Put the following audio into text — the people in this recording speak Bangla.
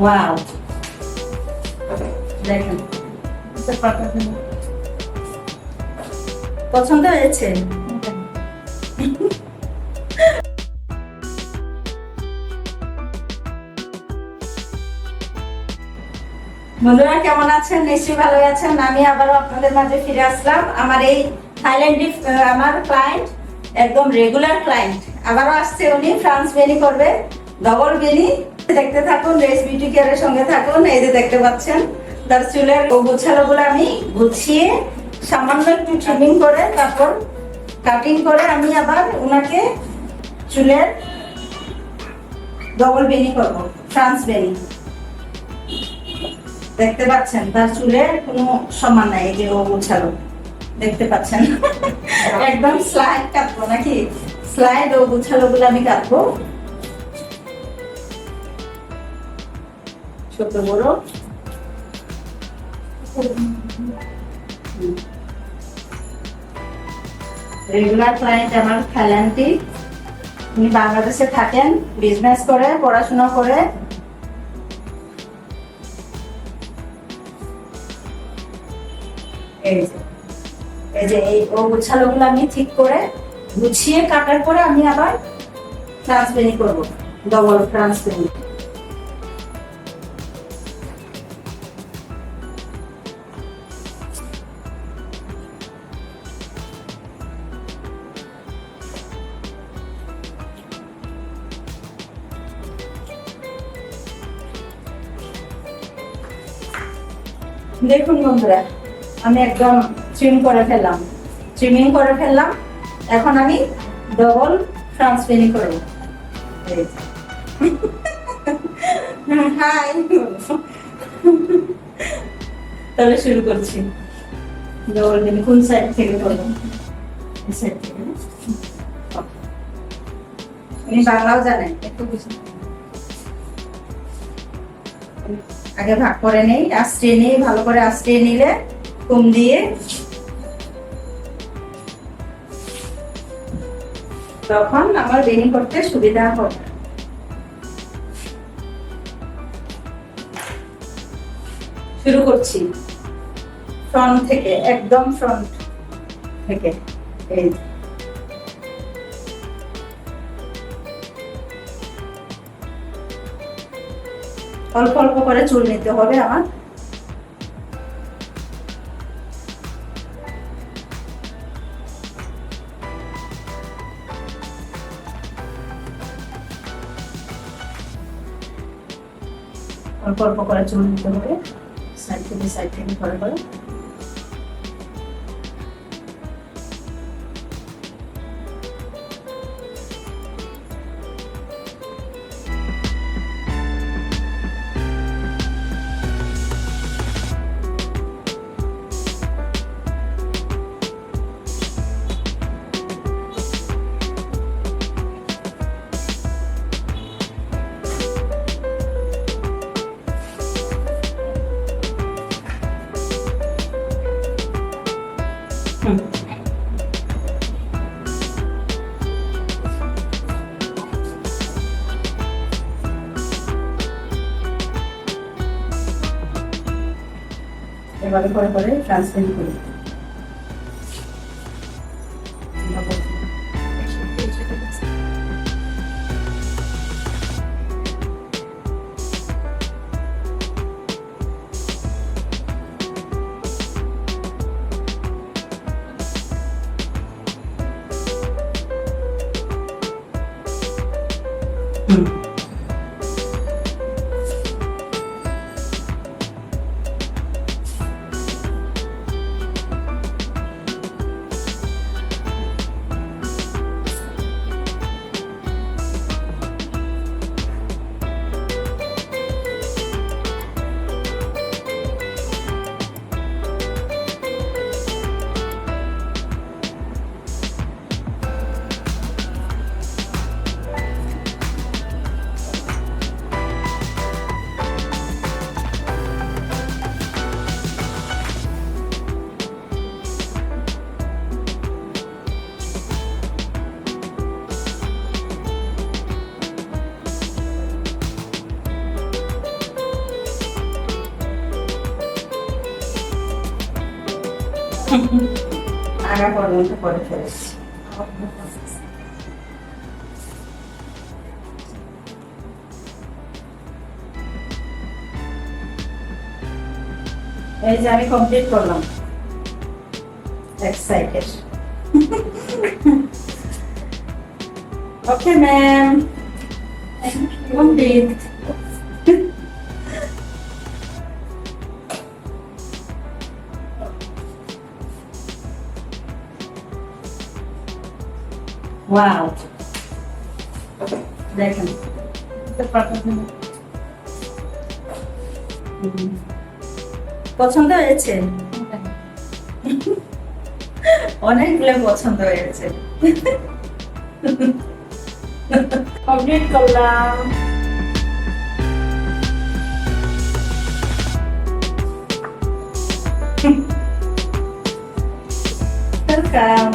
ওয়াও দেখেন। পছন্দ হয়েছে? বন্ধুরা, কেমন আছেন? নিশ্চয়ই ভালো আছেন। আমি আবারও আপনাদের মাঝে ফিরে আসলাম। আমার এই থাইল্যান্ডি আমার ক্লায়েন্ট একদম রেগুলার ক্লায়েন্ট আবারও আসছে উনি ফ্রান্স বেনি করবে। ডবল বেনি দেখতে থাকুন, রেস বিউটি কেয়ারের সঙ্গে থাকুন, এই যে দেখতে পাচ্ছেন, তার চুলের গোছালোগুলো আমি গুছিয়ে সামান্য একটু ট্রিমিং করে তারপর কাটিং করে আমি আবার ওনাকে চুলের ডবল বেনি করব ফ্রান্স বেনি দেখতে পাচ্ছেন, তার চুলের কোনো সমান নাই যে ও গোছালো। দেখতে পাচ্ছেন? একদম স্লাইড কাটবো নাকি? স্লাইড ও গোছালো গুলো আমি কাটবো। ছোট বড়। রেগুলার ক্লায়েন্ট আমার থাইল্যান্ডি উনি বাংলাদেশে থাকেন বিজনেস করে, পড়াশোনা করে। এই যে, এই ও গুছালোগুলো আমি ঠিক করে গুছিয়ে কাটার পরে আমি আবার ট্রান্সফারিং করব ডবল ট্রান্সফারিং দেখুন বন্ধুরা, আমি একদম ট্রিম করে ফেললাম। ট্রিমিং করে ফেললাম। এখন আমি ডবল ট্রান্সফারিং করব হাই তাহলে শুরু করছি। ডবল বেনি কোন সাইড থেকে করব? সাইড থেকে। উনি বাংলাও জানেন একটু বুঝি। আগে ভাগ করে নেই, আস্তে নেই ভালো করে আস্তে নিলে কম দিয়ে তখন আমার বেনি করতে সুবিধা হবে। শুরু করছি। ফ্রন্ট থেকে, একদম ফ্রন্ট থেকে, এই অল্প অল্প করে চুল নিতে হবে আমার। অল্প অল্প করে চুল নিতে হবে। সাইড থেকে সাইড থেকে করে করে। এভাবে করে করে ট্রান্সফার করি আগা এই যে আমি কমপ্লিট করলাম। এক সাইডের ওকে ম্যাম কমপ্লিট ওয়াও দেখেন পছন্দ হয়েছে? অনেকগুলো পছন্দ হয়েছে। কমপ্লিট করলাম। ওয়েলকাম